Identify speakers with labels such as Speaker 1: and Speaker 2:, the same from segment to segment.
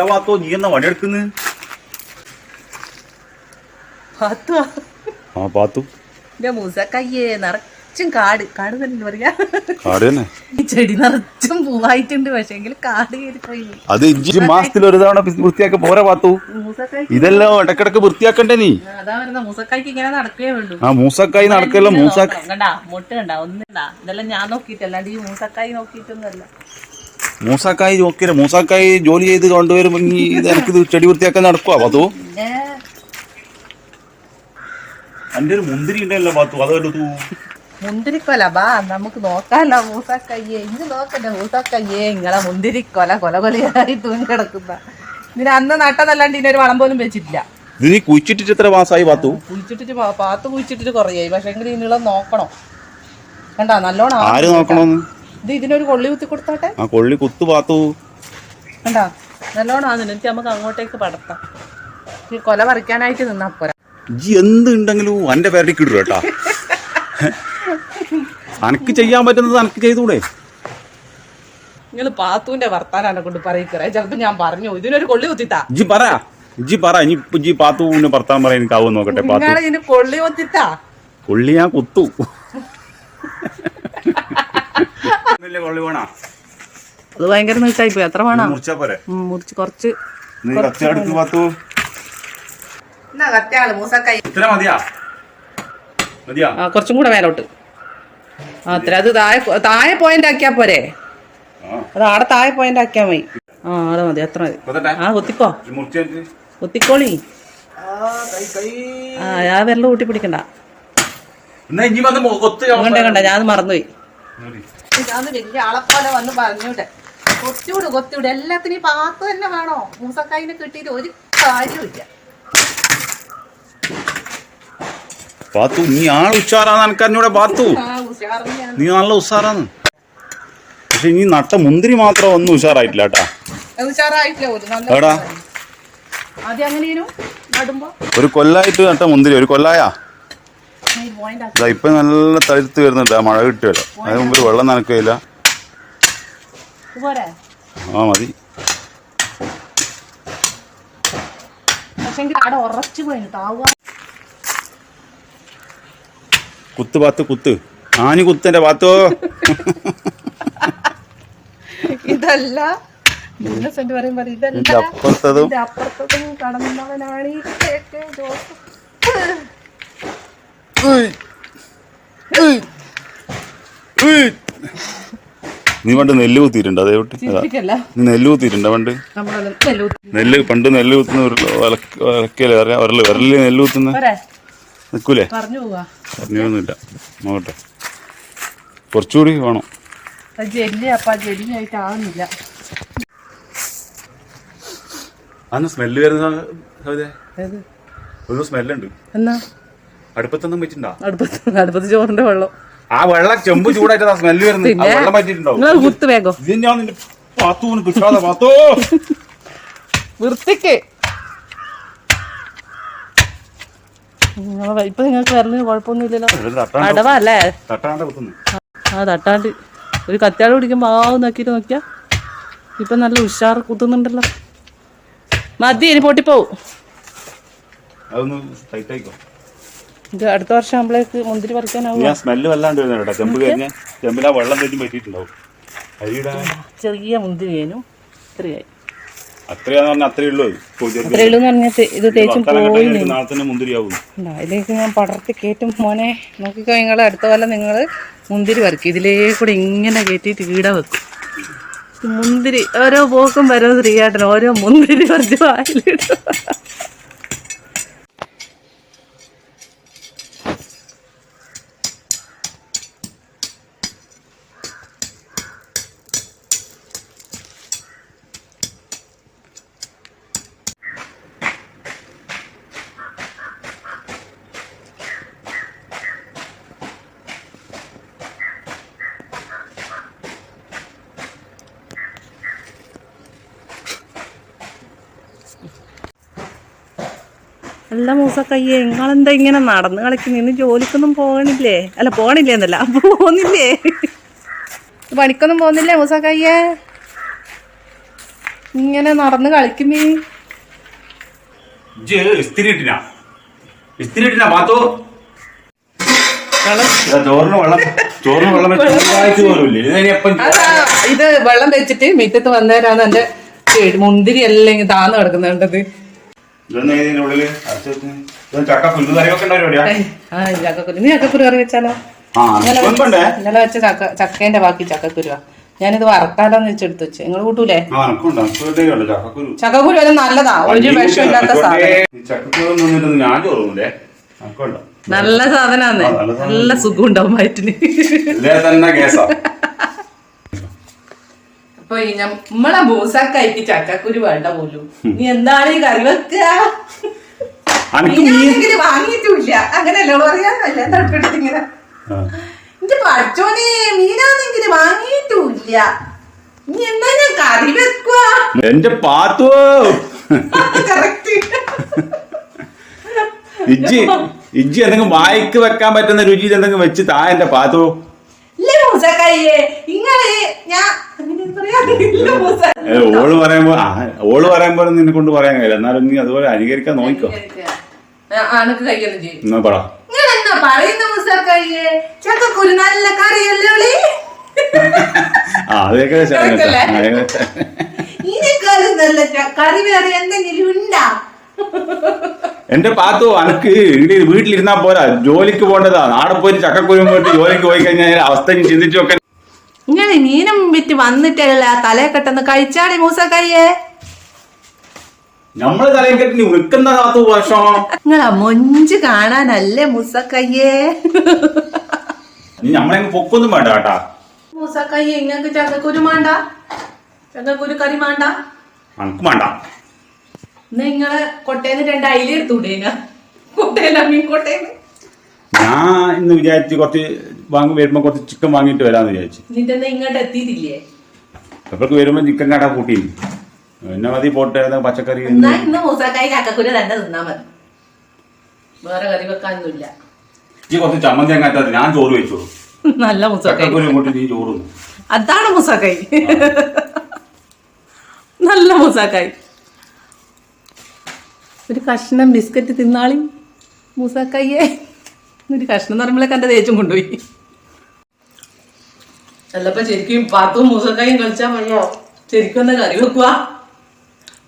Speaker 1: എല്ലാ ഭാഗത്തോ നീ എന്നാ പണിയെടുക്കുന്നു ആ പാത്തു.
Speaker 2: എന്റെ മൂസക്കയ്യേ നിറച്ചും കാട്. കാട് തന്നെ പറയാ.
Speaker 1: കാട് തന്നെ?
Speaker 2: ഈ ചെടി നിറച്ചും പൂവായിട്ടുണ്ട്. പക്ഷെ എങ്കിൽ കാട് കയറിപ്പോയി
Speaker 1: അത് ഇഞ്ചി മാസത്തിൽ ഒരു തവണ വൃത്തിയാക്കി പോരാ പാത്തു. ഇതെല്ലാം ഇടക്കിടക്ക് വൃത്തിയാക്കണ്ടേ നീ?
Speaker 2: അതാ വരുന്ന മൂസക്കായ്ക്ക് ഇങ്ങനെ വേണ്ടു.
Speaker 1: ആ മൂസക്കായി നടക്കല്ല? മൂസക്ക
Speaker 2: കണ്ടാ മുട്ട കണ്ടാ ഒന്നുണ്ടാ ഇതെല്ലാം ഞാൻ ഈ മൂസക്കായി നോക്കിയിട്ടൊന്നുമല്ല.
Speaker 1: മൂസാക്കായി നോക്കില്ല മൂസാക്കായി ജോലി ചെയ്ത് കൊണ്ടുവരുമ്പോ നീ ഇത് എനിക്കിത് ചെടി വൃത്തിയാക്കാൻ നടക്കുവാ? പാത്തു
Speaker 2: പിന്നെ
Speaker 1: എന്റെ ഒരു മുന്തിരി ഉണ്ടല്ലോ പാത്തു അതെടുത്തു
Speaker 2: മുന്തിരിക്കൊല. ബാ നമുക്ക് നോക്കാലോ മൂസാക്കയ്യേ. ഇന്ന് നോക്കണ്ടേ മൂസാക്കയ്യേ. ഇങ്ങളെ മുന്തിരിക്കൊല കൊല കൊലയായി തൂങ്ങി കിടക്കുന്ന. ഇതിന് അന്ന് നട്ടതല്ലാണ്ട് ഇതിനൊരു വളം പോലും വെച്ചിട്ടില്ല.
Speaker 1: ഇതിന് കുഴിച്ചിട്ടിട്ട് എത്ര മാസമായി പാത്തു
Speaker 2: കുഴിച്ചിട്ടിട്ട് പാത്തു കുഴിച്ചിട്ടിട്ട് കുറയായി. പക്ഷെ എങ്കിൽ ഇതിനുള്ള നോക്കണം. കണ്ടാ നല്ലോണം
Speaker 1: ആര് നോക്കണോന്ന്?
Speaker 2: ഇത് ഇതിനൊരു കൊള്ളി കുത്തി കൊടുത്തോട്ടെ?
Speaker 1: ആ കൊള്ളി കുത്തു പാത്തു.
Speaker 2: കണ്ടാ? നല്ലോണം ആകുന്നു എനിക്ക് നമുക്ക് അങ്ങോട്ടേക്ക് പടർത്താം ഈ കൊല പറിക്കാനായിട്ട് നിന്നാ പോരാ.
Speaker 1: ഇജ്ജ് എന്തുണ്ടെങ്കിലും അന്റെ പേരടി കേട്ടാ. അനക്ക് ചെയ്യാൻ പറ്റുന്നത് അനക്ക് ചെയ്തൂടെ.
Speaker 2: നിങ്ങൾ പാത്തുവിന്റെ വർത്താനാണ് കൊണ്ട് പറയിക്കറേ. ചിലപ്പോ ഞാൻ പറഞ്ഞു ഇതിനൊരു കൊള്ളി കുത്തിത്താ.
Speaker 1: ജി പറ. ജി പറ. ഇനി ജി ഇജ്ജി വർത്താനം ഭർത്താൻ പറയാൻ ആവും നോക്കട്ടെ പാത്തു.
Speaker 2: കൊള്ളി കുത്തിത്താ.
Speaker 1: കൊള്ളി ഞാൻ കുത്തു.
Speaker 2: അത് ഭയങ്കര നീട്ടായി പോയി എത്ര വേണം
Speaker 1: പോരെ.
Speaker 2: മുറിച്ച് കുറച്ച് കൊറച്ചും കൂടെ മേലോട്ട്. ആ അത്ര. അത് താഴെ താഴെ പോയിന്റ് ആക്കിയാ പോരെ? അത് ആടെ താഴെ പോയിന്റ് ആക്കിയാ മതി. ആ ആടെ മതി അത്ര മതി. ആ കുത്തിക്കോ. കൊത്തിക്കോളി. ആ ആ വെള്ളം കൂട്ടി പിടിക്കണ്ട.
Speaker 1: എന്നാ ഇനി വന്ന് മൊ- കൊത്ത്
Speaker 2: കണ്ട കണ്ട ഞാൻ മറന്നുപോയി. ഞാൻ വലിയ ആളെപ്പോലെ വന്ന് പറഞ്ഞൂടെ. കൊത്തിവിട് കൊത്തിവിട്. എല്ലാത്തിനും ഈ പാത്ത് തന്നെ വേണോ? മൂസക്കായിനെ കിട്ടിയിട്ട് ഒരു കാര്യമില്ല
Speaker 1: പാത്തു നീ ആൾ ഉച്ചാറാന്ന് എനിക്കറിഞ്ഞൂടെ പാത്തു? നീ നല്ല ഉഷാറാന്ന്. പക്ഷെ നീ നട്ട മുന്തിരി മാത്രം ഒന്നും ഉഷാറായിട്ടില്ല കേട്ടാ. എടാ. ഒരു കൊല്ലായിട്ട് നട്ട മുന്തിരി ഒരു കൊല്ലായാ? ഇപ്പൊ നല്ല തഴുത്ത് വരുന്നുണ്ട്. ആ മഴ കിട്ടുമല്ലോ അതിന് മുമ്പ് വെള്ളം നനക്കില്ല ആ മതി. കുത്ത് പാത്ത് കുത്ത്. ആനി കുത്തന്റെ പാത്തോ?
Speaker 2: ഇതല്ല.
Speaker 1: അപ്പുറത്തതും
Speaker 2: അപ്പുറത്തതും കടന്നവനാണ് ഈ ജോസഫ്.
Speaker 1: നീ പണ്ട് നെല്ല് കുത്തിയിട്ടുണ്ട്? അതേ കുട്ടി. നീ നെല്ല് കുത്തിയിട്ടുണ്ട് പണ്ട്? നെല്ല് പണ്ട് നെല്ല് കുത്തുന്ന വിലക്കല്ലേ? അറിയാം. വിരൽ വിരലിൽ നെല്ല് കുത്തുന്ന?
Speaker 2: നിക്കൂലേ?
Speaker 1: നിൽക്കൂലേ
Speaker 2: പറഞ്ഞു പോവാ.
Speaker 1: പറഞ്ഞൊന്നുമില്ല നോക്കട്ടെ. കുറച്ചുകൂടി വേണം. അന്ന് സ്മെല്ല് വരുന്ന? ഒരു സ്മെല്ലുണ്ട്
Speaker 2: എന്നാ?
Speaker 1: അടുപ്പത്തൊന്നും വെച്ചിട്ടുണ്ടോ?
Speaker 2: അടുപ്പത്ത് അടുപ്പത്ത് ചോറിന്റെ വെള്ളം.
Speaker 1: ആ വെള്ളം ചെമ്പ് ചൂടായിട്ട് സ്മെല്ല് വരുന്നത് ആ വെള്ളം പറ്റിയിട്ടുണ്ടാവും
Speaker 2: നിങ്ങൾ കുത്ത് വേഗം.
Speaker 1: ഇത് ഞാൻ നിന്റെ പാത്തൂന് കിട്ടാതെ പാത്തോ.
Speaker 2: വൃത്തിക്ക്. നിങ്ങളെ ഇപ്പൊ നിങ്ങൾക്ക് വരലിന് കുഴപ്പമൊന്നുമില്ലല്ലോ.
Speaker 1: തട്ടാണ്ട്
Speaker 2: അടവാ അല്ലേ
Speaker 1: തട്ടാണ്ട് കുത്തുന്നു.
Speaker 2: ആ തട്ടാണ്ട്. ഒരു കത്തിയാട് പിടിക്കുമ്പോ ആ നോക്കിട്ട് നോക്കിയാ. ഇപ്പൊ നല്ല ഉഷാർ കുത്തുന്നുണ്ടല്ലോ. മതി ഇനി പൊട്ടിപ്പോവും.
Speaker 1: അതൊന്ന് ടൈറ്റ് ആയിക്കോ.
Speaker 2: ഇത് അടുത്ത വർഷം ആകുമ്പോഴേക്ക് മുന്തിരി പറിക്കാനാവും
Speaker 1: ഞാൻ സ്മെല്ല് വല്ലാണ്ട് വരുന്ന കേട്ടോ. ചെമ്പ് കഴിഞ്ഞ ചെമ്പിൽ ആ വെള്ളം തെറ്റി പറ്റിയിട്ടുണ്ടാവും.
Speaker 2: ചെറിയ മുന്തിരി കഴിഞ്ഞു ഇത്രയായി.
Speaker 1: അത്രയാന്ന് പറഞ്ഞാൽ അത്രയേ ഉള്ളൂ ഇപ്പൊ ചെറുത്
Speaker 2: എന്ന് പറഞ്ഞാൽ ഇത് തേച്ചും
Speaker 1: വർത്തമാനം
Speaker 2: പോയി
Speaker 1: കേട്ടാൽ നാളെ തന്നെ മുന്തിരിയാവും.
Speaker 2: ഉണ്ടാ ഇതിലേക്ക് ഞാൻ പടർത്തി കയറ്റും മോനെ. നോക്കിക്കോ നിങ്ങൾ അടുത്ത കൊല്ലം നിങ്ങൾ മുന്തിരി പറിക്കും. ഇതിലേ കൂടെ ഇങ്ങനെ കയറ്റിയിട്ട് ഈട വെക്കും. മുന്തിരി ഓരോ പോക്കും വരും ശ്രീയാട്ടൻ ഓരോ മുന്തിരി പറിച്ച് വായിലിടും. അല്ല മൂസക്കയ്യേ നിങ്ങളെന്താ ഇങ്ങനെ നടന്ന് കളിക്കുന്നു? ഇന്ന് ജോലിക്കൊന്നും പോകണില്ലേ? അല്ല പോകണില്ലേ എന്നല്ല. പോകുന്നില്ലേ പണിക്കൊന്നും പോകുന്നില്ലേ മൂസക്കയ്യേ? ഇങ്ങനെ നടന്ന് കളിക്കുന്നേ? വെള്ളം?
Speaker 1: ചോറിന് വെള്ളം. ചോറിന് ഇത്
Speaker 2: വെള്ളം വെച്ചിട്ട് മിറ്റത്ത് വന്നേരാന്ന് എന്റെ മുന്തിരി എല്ലാം താന്ന് കിടക്കുന്നുണ്ടത്.
Speaker 1: ഇതൊന്നും ഇതിന്റെ ഉള്ളിൽ.
Speaker 2: ആ ചക്കക്കുരു. നീ ചക്കക്കുരു കറി വെച്ചാലോ?
Speaker 1: ആ
Speaker 2: ഇന്നലെ വെച്ച ചക്ക ചക്കേന്റെ ബാക്കി ചക്കക്കുരുവാ. ഞാനിത് വറുത്താലോന്ന് വെച്ചെടുത്ത് വെച്ച്. നിങ്ങൾ കൂട്ടൂലേ?
Speaker 1: ചക്കക്കുരു.
Speaker 2: നല്ലതാ. ഒരു സാധനം.
Speaker 1: ഞാൻ ചോറുന്നില്ലേ എനക്കുണ്ട്
Speaker 2: നല്ല സാധനാന്ന്.
Speaker 1: നല്ല സാധനം.
Speaker 2: നല്ല സുഖം ഉണ്ടാവും വയറ്റിന്
Speaker 1: തന്നെ കേസാ.
Speaker 2: അപ്പൊ ഈ നമ്മളെ മൂസാക്കായിക്ക് ചക്കക്കുരു വേണ്ട പോലും. നീ എന്താണ് ഈ കറി വെക്കുക വാങ്ങിയിട്ടില്ല. അങ്ങനെയല്ലോ പറയാ അല്ല തട്ടിട്ട് ഇങ്ങനെ.
Speaker 1: ആ.
Speaker 2: എന്റെ പഠിച്ചോനെ മീനാണെങ്കിൽ വാങ്ങിയിട്ടില്ല. നീ എന്താ ഞാൻ കറി വെക്കുക
Speaker 1: എന്റെ പാത്തോ.
Speaker 2: കറക്റ്റ്
Speaker 1: ഇജ്ജി ഇജ്ജി എന്തെങ്കിലും വായിക്ക് വെക്കാൻ പറ്റുന്ന രുചിയിൽ എന്തെങ്കിലും വെച്ച് താ എന്റെ പാത്തോ. ഓൾ പറയുമ്പോ ഓൾ പറയുമ്പോ നിന്നെ കൊണ്ട് പറയാൻ കഴിയില്ല. എന്നാലും നീ അതുപോലെ അനുകരിക്കാൻ നോക്കിക്കോ
Speaker 2: ചെയ്യും.
Speaker 1: എന്നാ പറ.
Speaker 2: നിങ്ങൾ എന്താ പറയുന്ന മൂസക്കായിയെ ചക്കക്കുരു നല്ല കറിയല്ലേ
Speaker 1: ആ അതൊക്കെ
Speaker 2: നല്ല കറി വേറെ എന്തെങ്കിലും ഉണ്ടാ?
Speaker 1: എന്റെ പാത്തു അനക്ക് വീട്ടിലിരുന്നാ പോരാ. ജോലിക്ക് പോണ്ടതാ നാടെ പോയി ചക്കക്കുരു പോയിട്ട് ജോലിക്ക് പോയി കഴിഞ്ഞാൽ അവസ്ഥ ചിന്തിച്ചു നോക്കാൻ
Speaker 2: ഇങ്ങനെ മീനും വിറ്റ് വന്നിട്ടല്ല തലയെ കെട്ടെന്ന് കഴിച്ചാടി മൂസ
Speaker 1: നമ്മൾ തലയിൽ കെട്ടി നിൽക്കുന്ന കാത്തു വർഷം.
Speaker 2: നിങ്ങളാ മൊഞ്ച് കാണാനല്ലേ മൂസക്കയ്യേ?
Speaker 1: നീ നമ്മളെ പൊക്കൊന്നും വേണ്ട കേട്ടാ.
Speaker 2: മൂസക്കയ്യേ ഇങ്ങക്ക് ചക്കക്കുരു മാണ്ട? ചക്കക്കുരു കറി മാണ്ട?
Speaker 1: നമുക്ക്
Speaker 2: ഇന്ന് നിങ്ങളെ കൊട്ടേന്ന് രണ്ട് അയില എടുത്തൂടേന കൊട്ടേല മീൻ കൊട്ടേന്ന്.
Speaker 1: ഞാൻ ഇന്ന് വിചാരിച്ച് കുറച്ച് വാങ്ങി വരുമ്പോ കുറച്ച് ചിക്കൻ വാങ്ങിട്ട് വരാന്ന് വിചാരിച്ചു.
Speaker 2: നിന്റെ ഇങ്ങോട്ട് എത്തിയിട്ടില്ലേ?
Speaker 1: അവർക്ക് വരുമ്പോ ചിക്കൻ കട കൂട്ടി പിന്നെ മതി പോട്ടെ പച്ചക്കറി
Speaker 2: എന്നാ ഇന്ന് മൂസക്കായി കാക്കക്കുര തന്നെ തിന്നാ മതി. വേറെ കറി വെക്കാനൊന്നുമില്ല.
Speaker 1: ഈ കുറച്ച് ചമ്മന്തി അങ്ങാറ്റത് ഞാൻ ചോറ് വെച്ചോളൂ.
Speaker 2: നല്ല മുസാക്കായി.
Speaker 1: ചക്കക്കുരു ഇങ്ങോട്ട് നീ ചോറ് തിന്നു.
Speaker 2: അതാണ് മുസാക്കായി. നല്ല മൂസക്കായി. ഒരു കഷ്ണം ബിസ്ക്കറ്റ് തിന്നാളി മൂസക്കയ്യെ. ഒരു കഷ്ണം എന്ന് പറയുമ്പോഴേക്ക് എന്റെ തേച്ചും കൊണ്ടുപോയി. അല്ലപ്പോ ശരിക്കും പാത്തും മൂസക്കായും കളിച്ചാ മതിയോ? ശരിക്കും ഒന്ന് കറി വെക്കുക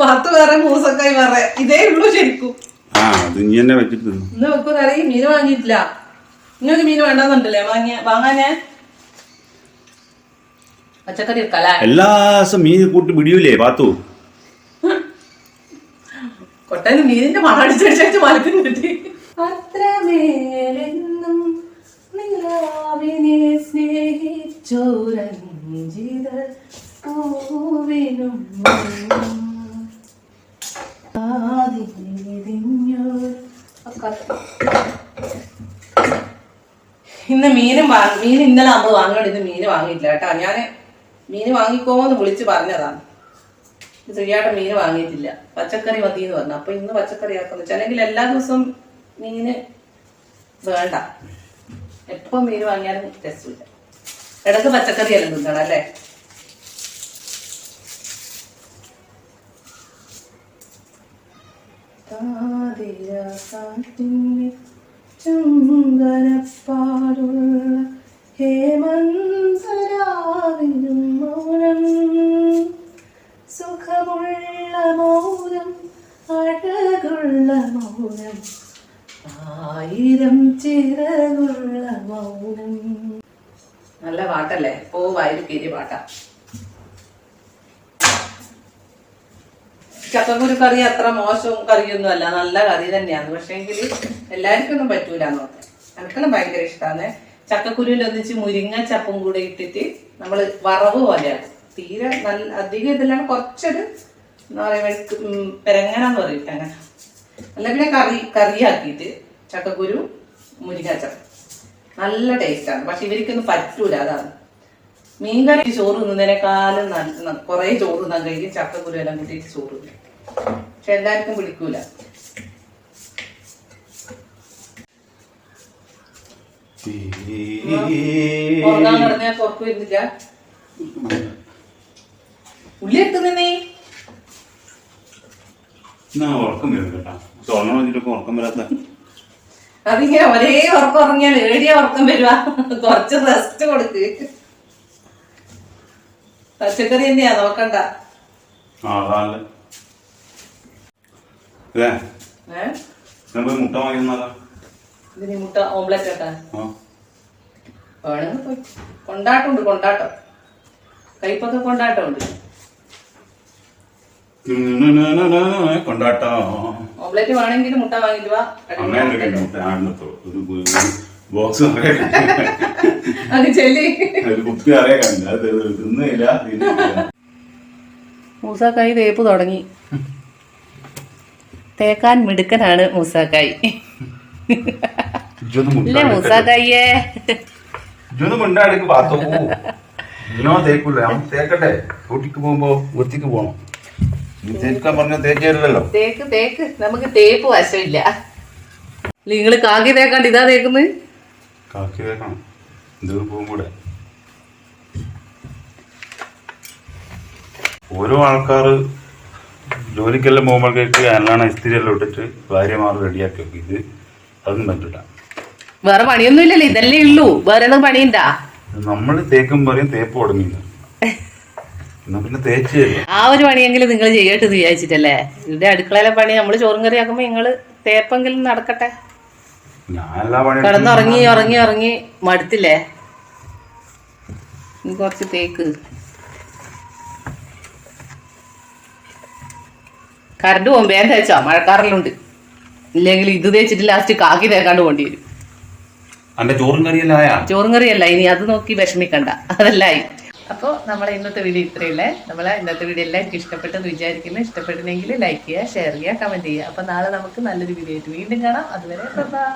Speaker 2: പാത്ത് വേറെ മൂസക്കായി വേറെ. ഇതേ ഉള്ളൂ ശരിക്കും. ഇന്ന് വെക്കു കറി മീൻ വാങ്ങിയിട്ടില്ല. നിങ്ങൾക്ക് മീൻ വേണ്ടെന്നുണ്ടല്ലേ വാങ്ങിയ വാങ്ങാനേ? പച്ചക്കറി
Speaker 1: എല്ലാ ദിവസം മീൻ കൂട്ടി പിടിയൂലേ പാത്തു?
Speaker 2: കൊട്ടന് മീനിന്റെ മണടിച്ചടിച്ചു കിട്ടി. അത്രമേലെന്നും നിലാവിനെ സ്നേഹിച്ചോരഞ്ജിത പൂവിനും ഇന്ന് മീനും മീൻ ഇന്നലെ നമ്മൾ വാങ്ങണം? ഇന്ന് മീൻ വാങ്ങിയിട്ടില്ല കേട്ടോ. ഞാൻ മീൻ വാങ്ങിക്കോന്ന് വിളിച്ച് പറഞ്ഞതാണ് ശ്രീയാട്ട മീൻ വാങ്ങിയിട്ടില്ല. പച്ചക്കറി മതി എന്ന് പറഞ്ഞു. അപ്പൊ ഇന്ന് പച്ചക്കറി ആക്കുന്നു അല്ലെങ്കിൽ എല്ലാ ദിവസവും മീന് വേണ്ട. എപ്പോ മീൻ വാങ്ങിയാലും രസമില്ല. ഇടയ്ക്ക് പച്ചക്കറി എല്ലാം തിന്നണം അല്ലേ? ചുംബനപ്പാടുള്ള ഹേമന്തരാവിനും മൗനം. സുഖമുള്ള മൗനം അഴകുള്ള മൗനം ആയിരം ചിറകുള്ള മൗനം നല്ല പാട്ടല്ലേ? ഓ വായിരിക്കേരി പാട്ടാ. ചക്കക്കുരു കറി അത്ര മോശം കറിയൊന്നും അല്ല. നല്ല കറി തന്നെയാണ്. പക്ഷേങ്കിൽ എല്ലാവർക്കും ഒന്നും പറ്റൂല നോക്കാം എനിക്കെല്ലാം ഭയങ്കര ഇഷ്ടമാണ് ചക്കക്കുരുവിൽ ഒന്നിച്ച് മുരിങ്ങ ചപ്പും കൂടെ ഇട്ടിട്ട് നമ്മൾ വറവ് പോലെയാണ്. തീരെ നല്ല അധികം ഇതിലാണ് കുറച്ചൊരു എന്താ പറയുക പെരങ്ങനാന്ന് പറയും അങ്ങനെ. അല്ല പിന്നെ കറി കറിയാക്കിയിട്ട് ചക്കക്കുരു മുരിങ്ങാച്ചപ്പ്. നല്ല ടേസ്റ്റാണ്. പക്ഷെ ഇവർക്കൊന്നും പറ്റൂല അതാണ്. മീൻകറി ചോറ് തിന്നുന്നതിനേക്കാളും നല്ല കുറേ ചോറ് തിന്നാൻ കഴിഞ്ഞ് ചക്കക്കുരു എല്ലാം കൂട്ടിയിട്ട് ചോറ് തിന്നും. പക്ഷെ എല്ലാവർക്കും പിടിക്കൂല. ഉറങ്ങാൻ പറഞ്ഞാൽ വരുന്നില്ല. ഉള്ളി
Speaker 1: ഉറക്കം വരും കേട്ടാ. വെച്ചിട്ടൊക്കെ ഉറക്കം വരാത്ത.
Speaker 2: അതിങ്ങനെ ഒരേ ഉറക്കം ഉറങ്ങിയാൽ ഏടിയ ഉറക്കം വരുവാ കുറച്ച് റെസ്റ്റ് കൊടുക്ക്. പച്ചക്കറി തന്നെയാ നോക്കണ്ട.
Speaker 1: മുട്ട വാങ്ങി
Speaker 2: മുട്ട ഓംലെറ്റ് കേട്ടാ. വേണമെങ്കിൽ കൊണ്ടാട്ടമുണ്ട് കൊണ്ടാട്ടം. കയ്പൊക്കെ കൊണ്ടാട്ടമുണ്ട്.
Speaker 1: കൊണ്ടാട്ടോ.
Speaker 2: ഓംലെറ്റ് വേണമെങ്കിൽ മുട്ട വാങ്ങിട്ട് വാ.
Speaker 1: അമ്മേന്റെ മുട്ട ആടുന്നത്തോ ഒരു ബോക്സ്
Speaker 2: അത് ചെല്ലി.
Speaker 1: ഒരു കുപ്പി അറിയാൻ കണ്ടില്ല അത് തിന്നില്ല തിന്നില്ല
Speaker 2: മൂസാക്കായി തേപ്പ് തുടങ്ങി. തേക്കാൻ മിടുക്കനാണ് മൂസാക്കായി. ഇല്ലേ മൂസാക്കായിയേ?
Speaker 1: മിണ്ടാടിക്ക് പാത്തോ. തേക്കൂല. തേക്കട്ടെ. ഊട്ടിക്ക് പോകുമ്പോ വൃത്തിക്ക് പോണം. തേക്കാൻ പറഞ്ഞ തേച്ചല്ലോ
Speaker 2: തേക്ക് തേക്ക്. നമുക്ക് തേപ്പ് വശമില്ല. നിങ്ങൾ കാക്കി തേക്കാണ്ട് ഇതാ തേക്കുന്നത്
Speaker 1: കാക്കി തേക്കണം. ഇത് പോകുമ്പൂടെ ഓരോ ആൾക്കാർ ജോലിക്കെല്ലാം പോകുമ്പോഴേക്ക് അല്ലാണ്ട് ഇസ്തിരി എല്ലാം ഇട്ടിട്ട് ഭാര്യമാർ റെഡിയാക്കി വെക്കും. ഇത് അതൊന്നും പറ്റില്ല
Speaker 2: വേറെ പണിയൊന്നും ഇല്ലല്ലോ ഇതല്ലേ ഉള്ളൂ. വേറെ പണിയുണ്ടാ?
Speaker 1: നമ്മൾ തേക്കും പറയും തേപ്പ് തുടങ്ങിയില്ല എന്നാ പിന്നെ തേച്ച് തരും
Speaker 2: ആ ഒരു പണിയെങ്കിലും നിങ്ങൾ ചെയ്യട്ടെ എന്ന് വിചാരിച്ചിട്ടല്ലേ? ഇതിന്റെ അടുക്കളയിലെ പണി നമ്മൾ ചോറും കറി ആക്കുമ്പോ നിങ്ങൾ തേപ്പെങ്കിലും നടക്കട്ടെ. കിടന്നുറങ്ങി ഉറങ്ങി ഉറങ്ങി മടുത്തില്ലേ? ഇനി കുറച്ച് തേക്ക്. കറണ്ട് പോകും വേഗം തേച്ചോ? മഴക്കാറിലുണ്ട്. ഇല്ലെങ്കിൽ ഇത് തേച്ചിട്ട് ലാസ്റ്റ് കാക്കി തേക്കാണ്ട് പോണ്ടി വരും.
Speaker 1: എന്റെ ചോറും കറിയല്ല
Speaker 2: ഇനി അത് നോക്കി വിഷമിക്കണ്ട. അതല്ലായി. അപ്പോൾ നമ്മളെ ഇന്നത്തെ വീഡിയോ ഇത്രയല്ലേ. നമ്മളെ ഇന്നത്തെ വീഡിയോ എല്ലാവർക്കും ഇഷ്ടപ്പെട്ടെന്ന് വിചാരിക്കുന്നു. ഇഷ്ടപ്പെട്ടെങ്കിൽ ലൈക്ക് ചെയ്യുക ഷെയർ ചെയ്യുക കമന്റ് ചെയ്യുക. അപ്പോൾ നാളെ നമുക്ക് നല്ലൊരു വീഡിയോ ആയിട്ട് വീണ്ടും കാണാം. അതുവരെ ബൈ.